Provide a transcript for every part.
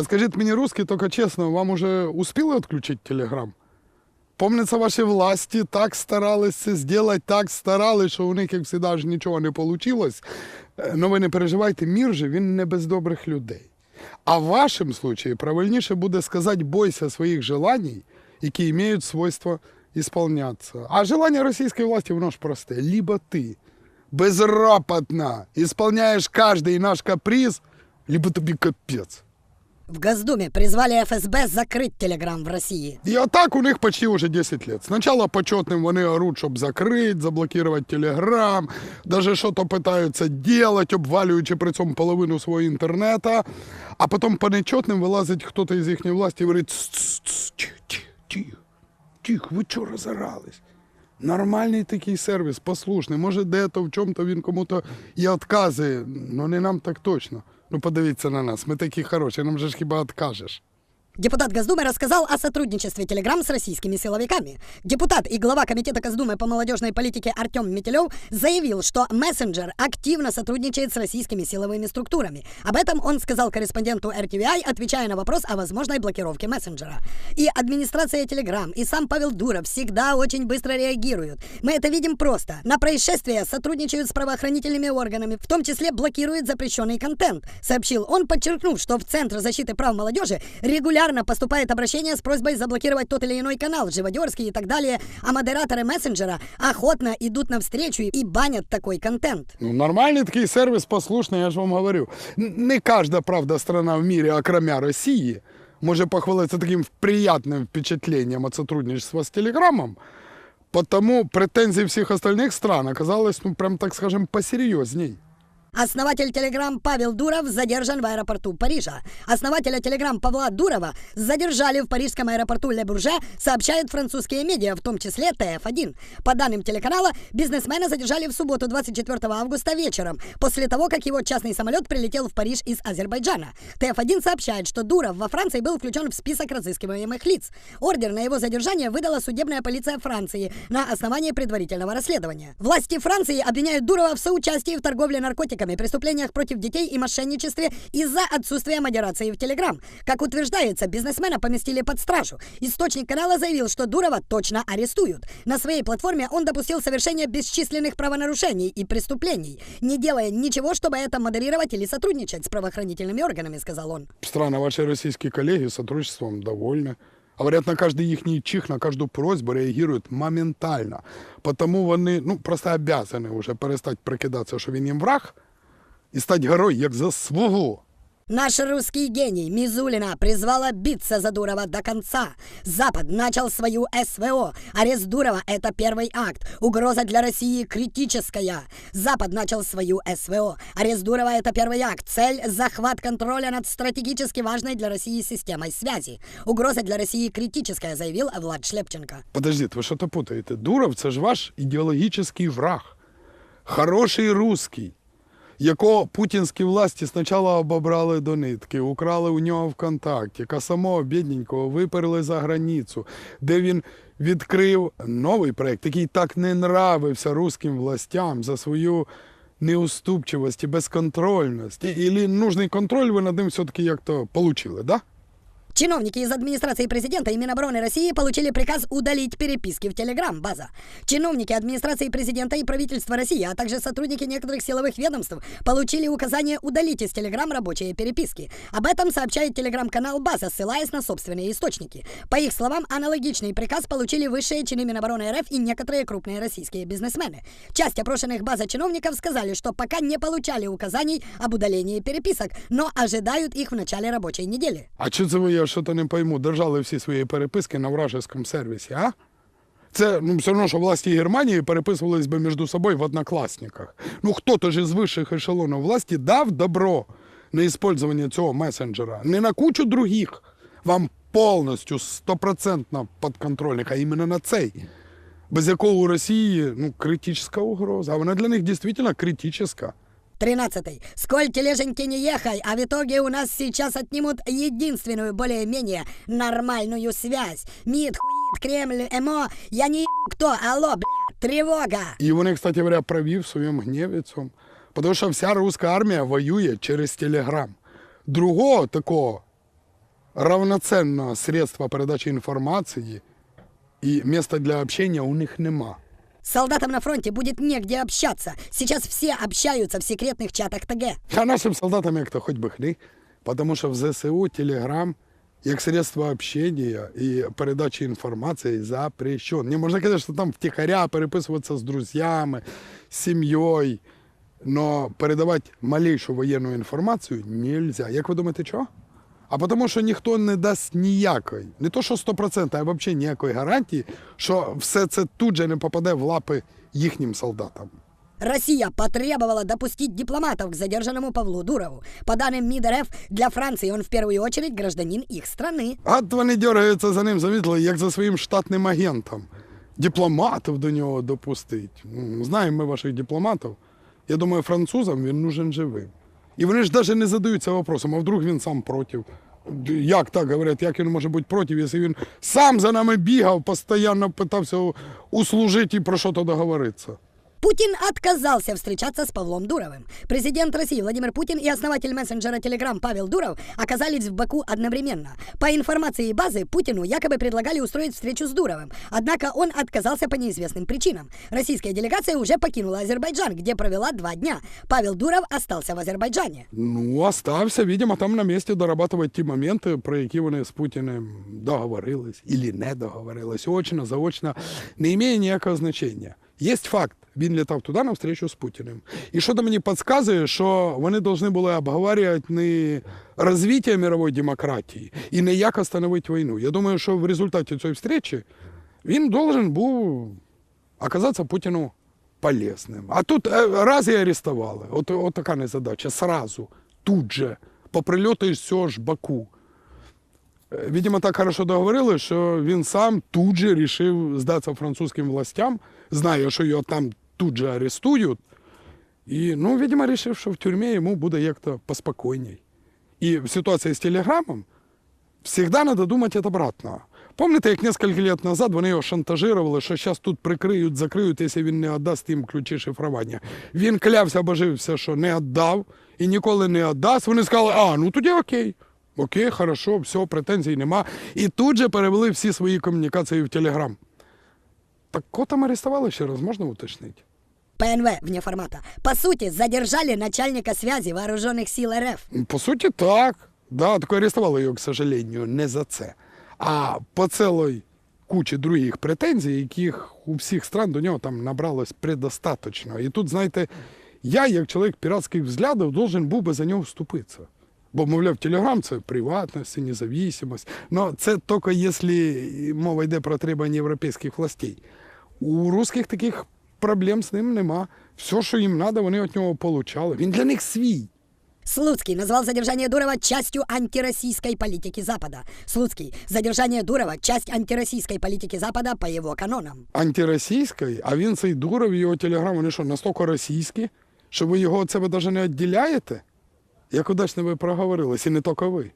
А скажіть мені, русский, тільки чесно, вам уже успіли відключити телеграм? Помнится, ваші власті так старались це зробити, так старались, що у них, як завжди, аж нічого не вийшло. Но ви не переживайте, мір же він не без добрих людей. А в вашому случае правильніше буде сказати, бойся своїх желаний, які мають свойство ісполнятися. А желання російської власті, воно ж просте. Либо ти безропотно ісполняєш кожен наш каприз, либо тобі капець. В Госдуме призвали ФСБ закрыть Телеграм в России. И так у них почти уже 10 лет. Сначала почетным вони орут, щоб закрити, заблокувати телеграм, даже що-то питаються делать, обвалюючи при цьому половину свого інтернета. А потім по нечетним вилазить хтось із їхньої власті і говорить, «Тс-тс-тс, тихо, тихо, ви чого розорались? Нормальний такий сервіс, послушний. Може, де-то в чому-то він кому-то і відказує, ну не нам так точно. Ну подивіться на нас, ми такі хороші, нам же ж хіба відкажеш. Депутат Госдумы рассказал о сотрудничестве Телеграм с российскими силовиками. Депутат и глава Комитета Госдумы по молодежной политике Артем Метелев заявил, что мессенджер активно сотрудничает с российскими силовыми структурами. Об этом он сказал корреспонденту RTVI, отвечая на вопрос о возможной блокировке мессенджера. И администрация Телеграм, и сам Павел Дуров всегда очень быстро реагируют. Мы это видим просто. На происшествия сотрудничают с правоохранительными органами, в том числе блокируют запрещенный контент, сообщил он, подчеркнув, что в Центр защиты прав молодежи регулярно поступает обращение с просьбой заблокировать тот или иной канал, живодерский и так далее, а модераторы мессенджера охотно идут навстречу и банят такой контент. Ну, нормальний такий сервіс послушний, я ж вам говорю. Не кожна, правда, страна в мире, окромя Росії, може похвалитися таким приятним впечатлением от сотрудничества з Телеграмом. Потому претензии всех остальных стран оказалось, ну, прям, так скажем, посерьезней. Основатель Телеграм Павел Дуров задержан в аэропорту Парижа. Основателя Телеграм Павла Дурова задержали в парижском аэропорту Ле Бурже, сообщают французские медиа, в том числе ТФ1. По данным телеканала, бизнесмена задержали в субботу 24 августа вечером, после того, как его частный самолет прилетел в Париж из Азербайджана. ТФ1 сообщает, что Дуров во Франции был включен в список разыскиваемых лиц. Ордер на его задержание выдала судебная полиция Франции на основании предварительного расследования. Власти Франции обвиняют Дурова в соучастии в торговле наркотиками, преступлениях против детей и мошенничестве из-за отсутствия модерации в Телеграм. Как утверждается, бизнесмена поместили под стражу. Источник канала заявил, что Дурова точно арестуют. На своей платформе он допустил совершение бесчисленных правонарушений и преступлений, не делая ничего, чтобы это модерировать или сотрудничать с правоохранительными органами, сказал он. Странно, ваши российские коллеги сотрудничеством довольны. Говорят, на каждый їхній чих, на каждую просьбу реагируют моментально. Потому вони ну, просто обязаны уже перестати прикидатися, що він їм враг, і стати герой як за свого. Наш русский гений Мизулина призвала биться за Дурова до конца. Запад начал свою СВО. Арест Дурова – это первый акт. Угроза для России критическая. Запад начал свою СВО. Арест Дурова – это первый акт. Цель – захват контроля над стратегически важной для России системой связи. Угроза для России критическая, заявил Влад Шлепченко. Подождіть, ви що то путаєте? Дуров це ж ваш ідеологічний враг. Хороший русский, Якого путінські власті спочатку обобрали до нитки, украли у нього ВКонтакті, яка самого бідненького виперли за границю, де він відкрив новий проект, який так не нравився русським властям за свою неуступчивость і безконтрольність. І, і нужний контроль ви над ним все-таки як-то получили, да? Чиновники из администрации президента и Минобороны России получили приказ удалить переписки в Телеграм, база. Чиновники администрации президента и правительства России, а также сотрудники некоторых силовых ведомств получили указание удалить из Телеграм рабочие переписки. Об этом сообщает телеграм-канал База, ссылаясь на собственные источники. По их словам, аналогичный приказ получили высшие чины Минобороны РФ и некоторые крупные российские бизнесмены. Часть опрошенных база чиновников сказали, что пока не получали указаний об удалении переписок, но ожидают их в начале рабочей недели. А що це ви, я що то не пойму, держали всі свої переписки на вражескому сервісі, а? Це ну, все одно, що власті Германії переписувались би між собою в однокласниках. Ну хто-то ж із вищих ешелонів власті дав добро на использование цього месенджера. Не на кучу других. Вам повністю стопроцентно підконтрольних, а іменно на цей. Без якого у Росії ну, критична угроза. А вона для них дійсно критична. Тринадцатый. Сколь тележеньки не ехай, а в итоге у нас сейчас отнимут единственную более-менее нормальную связь. МИД, хуит, Кремль, ЭМО, я не ебу кто, алло, бля, тревога. І вони, кстати говоря, праві в своєму гніві цьому. Тому що вся руська армія воює через Телеграм. Другого такого равноценного средства передачі інформації і місця для общення у них нема. Солдатам на фронте будет негде общаться. Сейчас все общаются в секретных чатах ТГ. А нашим солдатам як то хоч би хни, тому що в ЗСУ Телеграм як средство общения і передачі інформації запрещен. Не можна казати, що там втихаря переписуватися з друзями, з сім'єю, но передавати малейшу воєнну інформацію нельзя. Як ви думаєте, чого? А тому, що ніхто не дасть ніякої, не то що 100%, а взагалі ніякої гарантії, що все це тут же не попаде в лапи їхнім солдатам. Россия потребовала допустить дипломатов к задержанному Павлу Дурову. По данным МИД РФ, для Франции он в первую очередь гражданин их страны. От вони дергаються за ним, замітили, як за своїм штатним агентом. Дипломатів до нього допустить. Знаємо ми ваших дипломатів. Я думаю, французам він нужен живим. І вони ж навіть не задаються вопросом, а вдруг він сам проти. Як так говорять, як він може бути проти, якщо він сам за нами бігав, постійно питався услужити і про що то договоритися. Путин отказался встречаться с Павлом Дуровым. Президент России Владимир Путин и основатель мессенджера Telegram Павел Дуров оказались в Баку одновременно. По информации базы, Путину якобы предлагали устроить встречу с Дуровым. Однако он отказался по неизвестным причинам. Российская делегация уже покинула Азербайджан, где провела два дня. Павел Дуров остался в Азербайджане. Ну, остався, видимо, там на місці дорабатувати ті моменти, про які вони з Путіним договорились і не договорились. Очно, заочно, не має ніякого значення. Є факт, він літав туди на встречу з Путіним. І що то мені підказує, що вони повинні були обговорювати не розвиття мирової демократії і не як остановити війну. Я думаю, що в результаті цієї зустрічі він должен був оказатися Путіну полезним. А тут е, раз і арестували. От, от така незадача. Сразу, тут же, по прильоту із цього ж Баку. Е, Видимо, так хорошо договорили, що він сам тут же рішив здатися французьким властям, знає, що його там тут же арестують. І, ну, видимо, рішив, що в тюрмі йому буде як-то поспокійній. І в ситуації з телеграмом всегда надо думать от обратного. Помните, як несколько лет назад вони його шантажували, що зараз тут прикриють, закриють, якщо він не віддасть їм ключі шифрування. Він клявся, божився, що не віддав і ніколи не віддасть. Вони сказали, а, ну тоді окей. Окей, хорошо, все, претензій нема. І тут же перевели всі свої комунікації в Телеграм. Так кого там арестували ще раз, можна уточнити? ПНВ вне формата. По сути, задержали начальника связи вооруженных сил РФ. По суті, так. Да, тільки арестували його, к сожалению, не за це. А по цілій кучі других претензій, яких у всіх стран до нього там набралось предостаточно. І тут, знаєте, я, як чоловік піратських взглядів, должен був би за нього вступитися. Бо, мовляв, Телеграм це приватність, це независимость. Но це тільки якщо мова йде про требування європейських властей. У русських таких проблем з ним нема. Все, що їм треба, вони від нього получали. Він для них свій. Слуцкий назвал задержание Дурова частью антироссийской политики Запада. Слуцкий. Задержание Дурова – часть антироссийской политики Запада по его канонам. антиросійської, а він цей дуров, його телеграм, вони що, настільки російські, що ви його від себе навіть не відділяєте? Як удачно ви проговорились, і не тільки ви.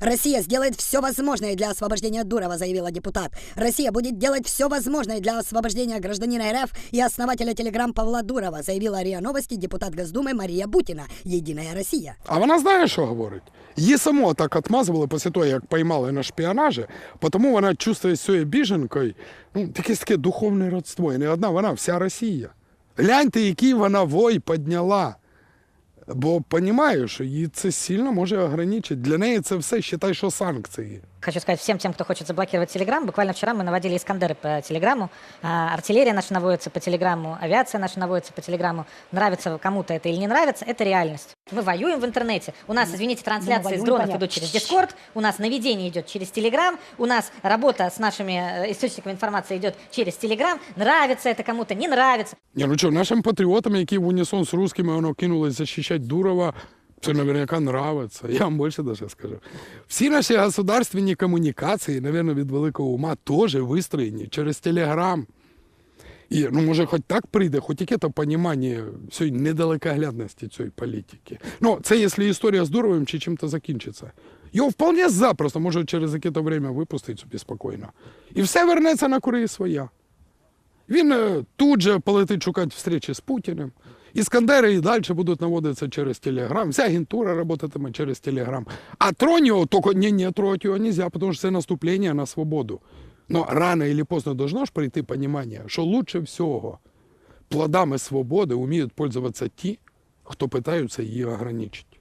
Россия сделает все возможное для освобождения Дурова, заявила депутат. Россия будет делать все возможное для освобождения гражданина РФ и основателя Телеграм Павла Дурова, заявила РИА Новости депутат Госдумы Мария Бутина, Единая Россия. А вона знає, що говорить. Її само так отмазували після того, як поймали на шпіонажі, тому вона чувствує цією біженкою ну, якесь таке духовне родство. І не одна вона, вся Росія. Гляньте, який вона вой підняла. Бо розумію, що її це сильно може ограничити. Для неї це все, вважай, що санкції Хочу сказать всем тем, кто хочет заблокировать Телеграм. Буквально вчера мы наводили Искандеры по Телеграмму. А, Артиллерия наша наводится по Телеграмму, авиация наша наводится по Телеграмму. Нравится кому-то это или не нравится, это реальность. Мы воюем в интернете. У нас, извините, трансляции воюем, с дронов понятно. идут через Дискорд, у нас наведение идет через Телеграм, у нас работа с нашими э, источниками информации идет через Телеграм. Нравится это кому-то, не нравится. Ні, ну що, нашим патріотам, які в унісон з русскими воно кинулись захищати Дурова, це наверняка нравиться. Я вам більше даже скажу. Всі наші государственні комунікації, наверное, від великого ума теж вистроєні через Телеграм. І ну, може, хоч так прийде, хоч яке-то понімання цієї недалекоглядності цієї політики. Ну, це якщо історія з Дуровим чи чим-то закінчиться. Його вполне запросто може через яке-то время випустити собі спокійно. І все вернеться на кури своя. Він е, тут же полетить шукати встречі з Путіним. Іскандери і далі будуть наводитися через Телеграм. Вся агентура работатиме через Телеграм. А тронь тільки ні, ні, трогать його нельзя, тому що це наступлення на свободу. Но рано или поздно должно ж прийти понимание, що лучше всього плодами свободи вміють пользуватися ті, хто питаються її ограничити.